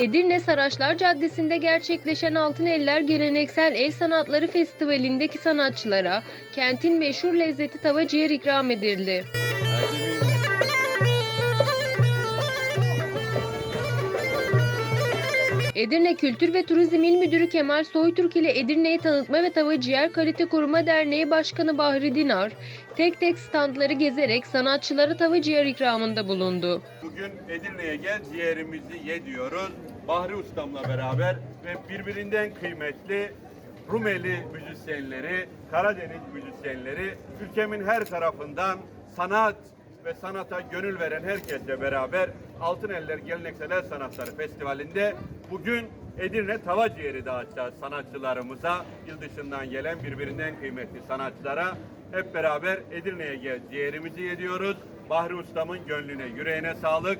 Edirne Saraçlar Caddesi'nde gerçekleşen Altın Eller Geleneksel El Sanatları Festivali'ndeki sanatçılara kentin meşhur lezzeti tava ciğer ikram edildi. Edirne Kültür ve Turizm İl Müdürü Kemal Soytürk ile Edirne'yi Tanıtma ve Tava Ciğer Kalite Koruma Derneği Başkanı Bahri Dinar, tek tek standları gezerek sanatçılara tava ciğer ikramında bulundu. Bugün Edirne'ye gel ciğerimizi ye diyoruz. Bahri Ustam'la beraber ve birbirinden kıymetli Rumeli müzisyenleri, Karadeniz müzisyenleri, ülkemin her tarafından sanat ve sanata gönül veren herkesle beraber Altın Eller Geleneksel El Sanatları Festivali'nde bugün Edirne tava ciğeri dağıtacağız sanatçılarımıza, yıl dışından gelen birbirinden kıymetli sanatçılara. Hep beraber Edirne'ye gel ciğerimizi yediyoruz. Bahri Ustam'ın gönlüne, yüreğine sağlık.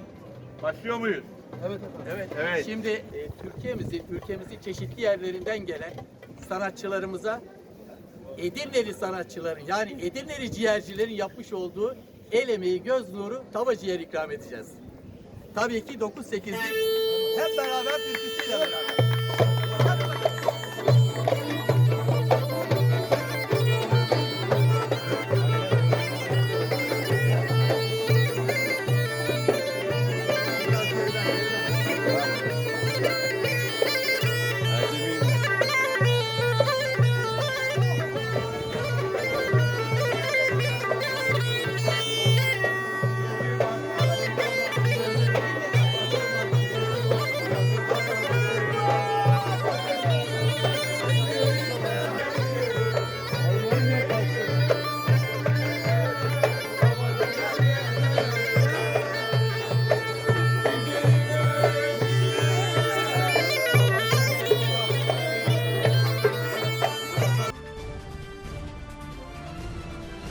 Başlıyor muyuz? Evet, Evet. Şimdi e, Türkiye'mizin, ülkemizin çeşitli yerlerinden gelen sanatçılarımıza Edirneli sanatçıların yani Edirneli ciğercilerin yapmış olduğu el emeği, göz nuru tava ciğer ikram edeceğiz. Tabii ki 9-8'lik hep beraber türküsüyle beraber.